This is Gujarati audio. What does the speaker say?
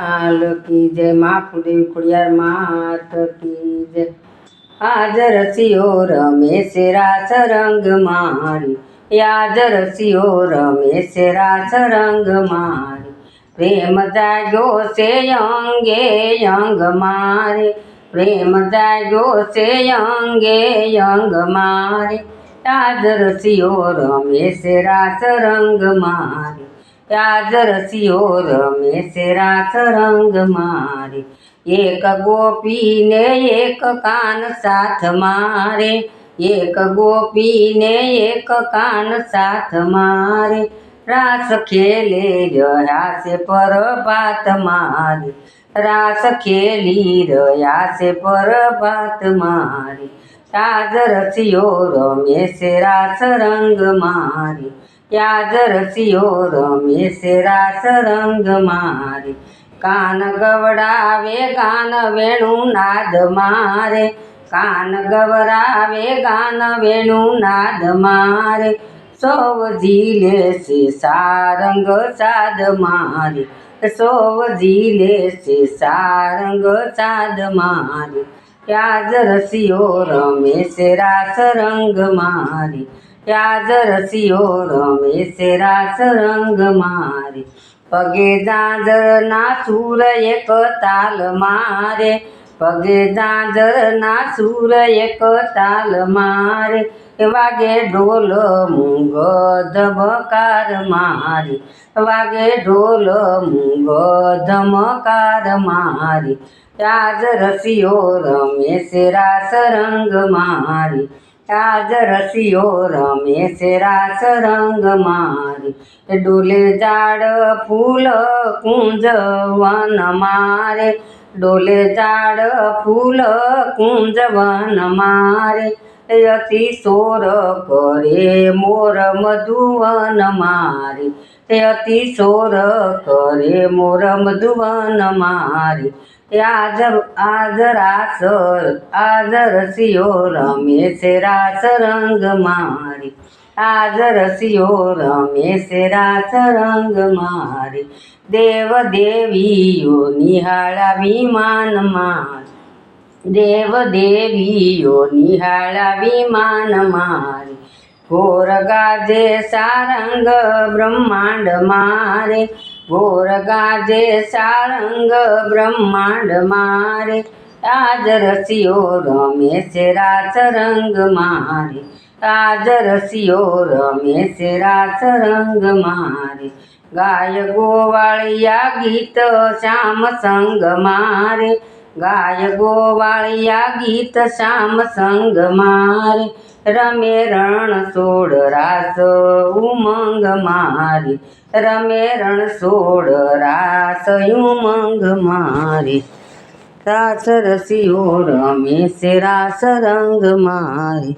લાલ કી જય મા ફુદેવી ખોડિયાર માત કી જય. હાજર સિયો રમે છે રાસ રંગ મારી. યાજર સિયો રમે છે રાસ રંગ મારી. પ્રેમ જાગ્યો છે અંગે અંગ મારે. પ્રેમ જાગ્યો છે અંગે અંગ મારે. યાજર સિયો રમે છે રાસ રંગ મારી. યાજ રસિયો રમે છે રાસ રંગ મારે. એક ગોપીને એક કાન સાથ મારે. એક ગોપીને એક કાન સાથ મારે. રાસ ખેલે રહ્યા છે પરભાત મારી. રાસ ખેલી રહ્યા છે પરભાત મારી. રાજ રસિયો રમે છે રાસ રંગ મારી. યાદ રસિયો રમે છે રાસ રંગ મારે. કાન ગવડાવે, ગાન વેણું નાદ મારે. કાન ગવરાવે ગાન વેણું નાદ મારે. સૌ જીલે છે સારંગ સાદ મારે. સૌ જીલે છે સારંગ સાદ મારે. યાદ રસિયો રમે છે રાસ રંગ મારી યાદ રસિયો રમે છે રાસ રંગ મારે પગે દાદરના સૂર એક તાલ મારે પગે દાદરના સૂર એક તાલ મારે વાગે ઢોલ મૂંગ ધમકાર મારી. વાગે ઢોલ મૂંગ ધમકાર મારી. યાદ રસિયો રમે છે રાસ રંગ મારી. આજ રસિયો રમે છે રાસ રંગ મારી. ડોલે ઝાડ ફૂલ કુંજ વન મારે. ડોલે ઝાડ ફૂલ કુંજ વન મારે. અતિ સોર કરે મોર મધુવન મારી. તે અતિ સોર કરે મોર મધુવન મારી. આજ આજ રાસ આજ રસિયો રમે છે રાસ રંગ મારી. આજ રસિયો રમે છે રાસ રંગ મારી. દેવ દેવીઓ નિહાળા વિમાન મારી. દેવ દેવીઓ નિહાળા વિમાન મારી. ઘોર ગાજે સારંગ બ્રહ્માંડ મારે. ઘોર ગાજે સારંગ બ્રહ્માંડ મારે. આજ રસિયો રમે છે રાસ રંગ મારે. આજ રસિયો રમે છે રાસ રંગ મારે. ગાય ગોવાળિયા ગીત શ્યામ સંગ મારે. ગાય ગોવાળિયા ગીત શ્યામ સંગ મારે. રમે રણ સોડ રાસ ઉમંગ મારી. રમે રણ સોડ રાસ ઉમંગ મારી. રાસ રસિયો રમે સે રાસ રંગ મારી.